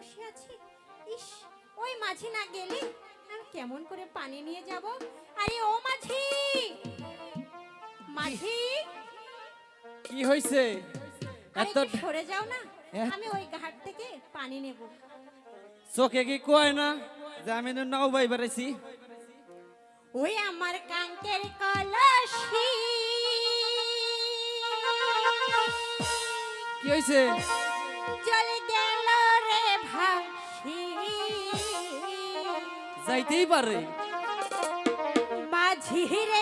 বসে আছি। ইস ওই মাঝি না গেলে আমি কেমন করে পানি নিয়ে যাব? আরে ও মাঝি! মাঝি! কি হইছে? এত সরে যাও না। হ্যাঁ? আমি ওই ঘাট থেকে পানি নেব। চোখে কি কয় না? যে আমি নাও বাই বেড়েছি ওই আমার কাঙ্কের কলসি। কি হইছে? চল যাইতেই পারে। মাঝি রে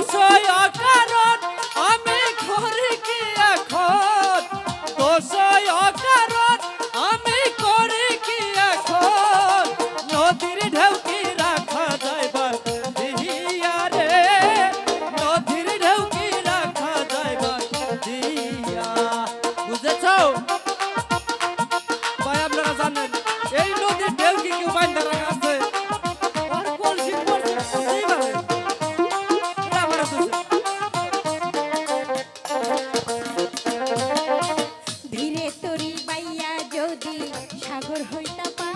I'm sorry. সাগর হইতা পা